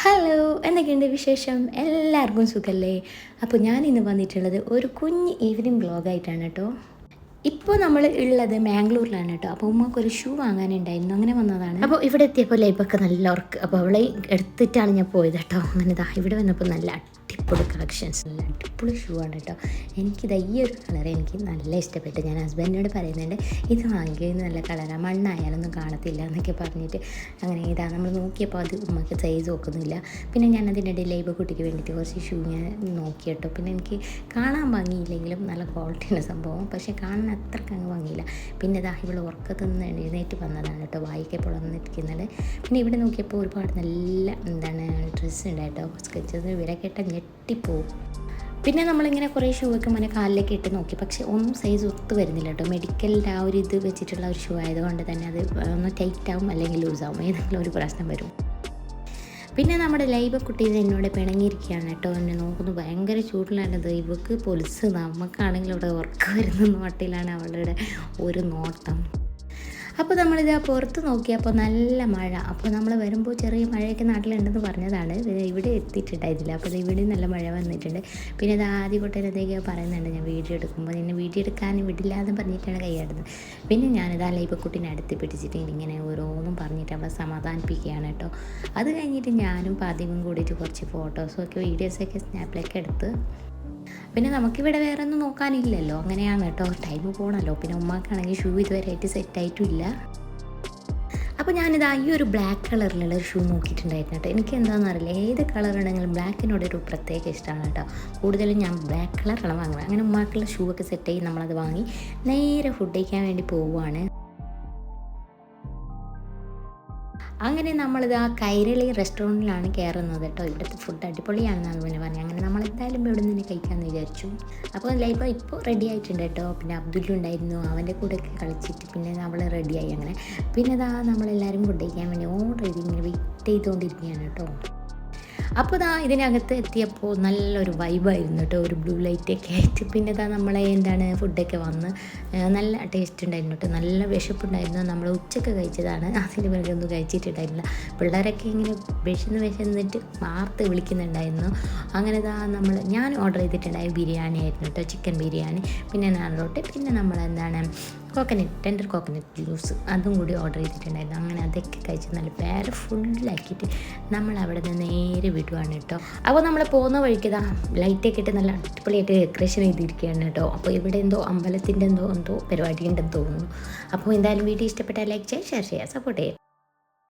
Hello എന്തൊക്കെയുണ്ട് വിശേഷം? എല്ലാവർക്കും സുഖല്ലേ? അപ്പോൾ ഞാൻ ഇന്ന് വന്നിട്ടുള്ളത് ഒരു കുഞ്ഞ് ഈവനിങ് ബ്ലോഗായിട്ടാണ് കേട്ടോ. ഇപ്പോൾ നമ്മൾ ഉള്ളത് മാംഗ്ലൂരിലാണ് കേട്ടോ. അപ്പോൾ ഉമ്മക്ക് ഒരു ഷൂ വാങ്ങാനുണ്ടായിരുന്നു. അങ്ങനെ വന്നതാണ്. അപ്പോൾ ഇവിടെ എത്തിയപ്പോൾ ലൈബൊക്കെ നല്ല ഉറക്ക്. അപ്പോൾ അവളെ എടുത്തിട്ടാണ് ഞാൻ പോയത് കേട്ടോ. അങ്ങനെ ഇവിടെ വന്നപ്പോൾ നല്ല അടിപൊളി കളക്ഷൻസ് നല്ല അടിപൊളി ഷൂ ആണ് കേട്ടോ എനിക്കിത് ഈ ഒരു കളർ എനിക്ക് നല്ല ഇഷ്ടപ്പെട്ടു. ഞാൻ ഹസ്ബൻഡിനോട് പറയുന്നുണ്ട് ഇത് വാങ്ങിക്കുന്ന നല്ല കളറാണ് മണ്ണായാലൊന്നും കാണത്തില്ല എന്നൊക്കെ പറഞ്ഞിട്ട് അങ്ങനെ ഇതാ നമ്മൾ നോക്കിയപ്പോൾ അത് ഉമ്മക്ക് സൈസ് നോക്കുന്നില്ല. പിന്നെ ഞാൻ അതിന്റെ ലൈബ് കുട്ടിക്ക് വേണ്ടിയിട്ട് കുറച്ച് ഷൂ ഞാൻ നോക്കി കേട്ടോ. പിന്നെ എനിക്ക് കാണാൻ ഭംഗിയില്ലെങ്കിലും നല്ല ക്വാളിറ്റിയുള്ള സംഭവം. പക്ഷേ കാണാൻ അത്രയ്ക്ക് അങ്ങ് ഭംഗിയില്ല. പിന്നെ ഇതാ ഇവിടെ ഉറക്കത്തു നിന്ന് എഴുന്നേറ്റ് വന്നതാണ് കേട്ടോ വായിക്കപ്പോൾ വന്നിരിക്കുന്നത്. പിന്നെ ഇവിടെ നോക്കിയപ്പോൾ ഒരുപാട് നല്ല എന്താണ് ഡ്രസ്സ് ഉണ്ടായിട്ടോ. സ്കെച്ചസ് സ്കെച്ചസ് കേട്ട ഇട്ട ഞെട്ടിപ്പോവും പിന്നെ നമ്മളിങ്ങനെ കുറേ ഷൂ ഒക്കെ കാലിലേക്ക് ഇട്ട് നോക്കി. പക്ഷേ ഒന്നും സൈസ് ഒത്തു വരുന്നില്ല കേട്ടോ. മെഡിക്കലിന്റെ ആ ഒരു ഇത് വെച്ചിട്ടുള്ള ഒരു ഷൂ ആയതുകൊണ്ട് തന്നെ അത് ഒന്ന് ടൈറ്റ് ആവും അല്ലെങ്കിൽ ലൂസ് ആവും. ഏതെങ്കിലും ഒരു പ്രശ്നം വരും. പിന്നെ നമ്മുടെ ലൈബ കുട്ടി ഇത് എന്നോട് പിണങ്ങിയിരിക്കുകയാണ് കേട്ടോ. എന്നെ നോക്കുന്നു. ഭയങ്കര ചൂടിലാണത് ഇവക്ക് പൊലിസ് നമുക്കാണെങ്കിൽ ഇവിടെ ഉറക്കം വരുന്ന നോട്ടിലാണ് അവളുടെ ഒരു നോട്ടം. അപ്പോൾ നമ്മളിത് പുറത്ത് നോക്കിയപ്പോൾ നല്ല മഴ. അപ്പോൾ നമ്മൾ വരുമ്പോൾ ചെറിയ മഴയൊക്കെ നാട്ടിലുണ്ടെന്ന് പറഞ്ഞതാണ്. ഇവിടെ എത്തിയിട്ടുണ്ടായിരുന്നില്ല. അപ്പോൾ ഇവിടെ നല്ല മഴ വന്നിട്ടുണ്ട്. പിന്നെ ഇത് ആദ്യ കൊട്ടനത്തേക്ക് പറയുന്നുണ്ട്. ഞാൻ വീഡിയോ എടുക്കുമ്പോൾ നിന്നെ വീഡിയോ എടുക്കാൻ വിടില്ല എന്ന് പറഞ്ഞിട്ടാണ് കൈയാടുന്നത് പിന്നെ ഞാനിത് ആ ലൈബക്കുട്ടീനെ അടുത്ത് പിടിച്ചിട്ട് ഇങ്ങനെ ഓരോന്നും പറഞ്ഞിട്ട് അവളെ സമാധാനിപ്പിക്കുകയാണ് കേട്ടോ. അത് കഴിഞ്ഞിട്ട് ഞാനും പാതിവും കൂടിയിട്ട് കുറച്ച് ഫോട്ടോസൊക്കെ വീഡിയോസൊക്കെ സ്നാപ്പിലൊക്കെ എടുത്ത് പിന്നെ നമുക്കിവിടെ വേറെ ഒന്നും നോക്കാനില്ലല്ലോ. അങ്ങനെയാണ് കേട്ടോ. ടൈം പോകണമല്ലോ പിന്നെ ഉമ്മാക്കാണെങ്കിൽ ഷൂ ഇതുവരെയായിട്ട് സെറ്റായിട്ടും ഇല്ല അപ്പോൾ ഞാനിത് ഈ ഒരു ബ്ലാക്ക് കളറിലുള്ള ഷൂ നോക്കിയിട്ടുണ്ടായിരുന്നു കേട്ടോ. എനിക്ക് എന്താണെന്ന് അറിയില്ല. ഏത് കളർ ഉണ്ടെങ്കിലും ബ്ലാക്കിനോട് ഒരു പ്രത്യേക ഇഷ്ടമാണ് കേട്ടോ. കൂടുതലും ഞാൻ ബ്ലാക്ക് കളറാണ് വാങ്ങുന്നത്. അങ്ങനെ ഉമ്മാക്കുള്ള ഷൂ ഒക്കെ സെറ്റ് ചെയ്ത് നമ്മളത് വാങ്ങി നേരെ ഫുഡ് കഴിക്കാൻ വേണ്ടി പോവുകയാണ് അങ്ങനെ നമ്മളിത് ആ കൈരളി റെസ്റ്റോറന്റിലാണ് കയറുന്നത് കേട്ടോ. ഇവിടുത്തെ ഫുഡ് അടിപൊളിയാണെന്നാണ് പിന്നെ പറഞ്ഞു അങ്ങനെ നമ്മൾ എന്തായാലും ഇവിടെ നിന്ന് കഴിക്കാമെന്ന് വിചാരിച്ചു അപ്പോൾ ലൈഫ് ഇപ്പോൾ റെഡി ആയിട്ടുണ്ട് കേട്ടോ. പിന്നെ അബ്ദുല്ലുണ്ടായിരുന്നു അവന്റെ കൂടെ ഒക്കെ കളിച്ചിട്ട് പിന്നെ നമ്മൾ റെഡിയായി അങ്ങനെ. പിന്നെ ഇതാ നമ്മളെല്ലാവരും ഫുഡ് കഴിക്കാൻ വേണ്ടി ചെയ്ത് ഇങ്ങനെ വെയിറ്റ് ചെയ്തുകൊണ്ടിരിക്കുകയാണ് കേട്ടോ. അപ്പോൾ ഇതാ ഇതിനകത്ത് എത്തിയപ്പോൾ നല്ലൊരു വൈബായിരുന്നു കേട്ടോ ഒരു ബ്ലൂ ലൈറ്റൊക്കെ ആയിട്ട്. പിന്നെ ഇതാ നമ്മളെ എന്താണ് ഫുഡൊക്കെ വന്ന് നല്ല ടേസ്റ്റ് ഉണ്ടായിരുന്നു കേട്ടോ നല്ല വിശപ്പുണ്ടായിരുന്നു. നമ്മൾ ഉച്ചയ്ക്ക് കഴിച്ചതാണ്. അതിന് വേണ്ടി ഒന്നും കഴിച്ചിട്ടുണ്ടായിരുന്നില്ല. പിള്ളേരൊക്കെ ഇങ്ങനെ വിശന്ന് വിശന്നിട്ട് വാർത്ത് വിളിക്കുന്നുണ്ടായിരുന്നു. അങ്ങനെ ഇതാ നമ്മൾ ഞാൻ ഓർഡർ ചെയ്തിട്ടുണ്ടായ ബിരിയാണി ആയിരുന്നു കേട്ടോ ചിക്കൻ ബിരിയാണി. പിന്നെ നാളോട്ട് പിന്നെ നമ്മൾ എന്താണ് കോക്കനട്ട് ടെൻഡർ കോക്കനട്ട് ജ്യൂസ് അതും കൂടി ഓർഡർ ചെയ്തിട്ടുണ്ടായിരുന്നു. അങ്ങനെ അതൊക്കെ കഴിച്ച് നല്ല പേര് ഫുള്ളാക്കിയിട്ട് നമ്മൾ അവിടെ നിന്ന് നേരെ വിടുവാണ് കേട്ടോ. അപ്പോൾ നമ്മൾ പോകുന്ന വഴിക്ക് ഇതാ ലൈറ്റൊക്കെ ഇട്ട് നല്ല അടിപൊളിയായിട്ട് ഡെക്കറേഷൻ ചെയ്തിരിക്കുകയാണ് കേട്ടോ. അപ്പോൾ ഇവിടെ എന്തോ അമ്പലത്തിന്റെ എന്തോ എന്തോ പരിപാടി ഉണ്ടെന്ന് തോന്നുന്നു. അപ്പോൾ എന്തായാലും വീഡിയോ ഇഷ്ടപ്പെട്ടാൽ ലൈക്ക് ചെയ്യുക ഷെയർ ചെയ്യുക സപ്പോർട്ട് ചെയ്യുക.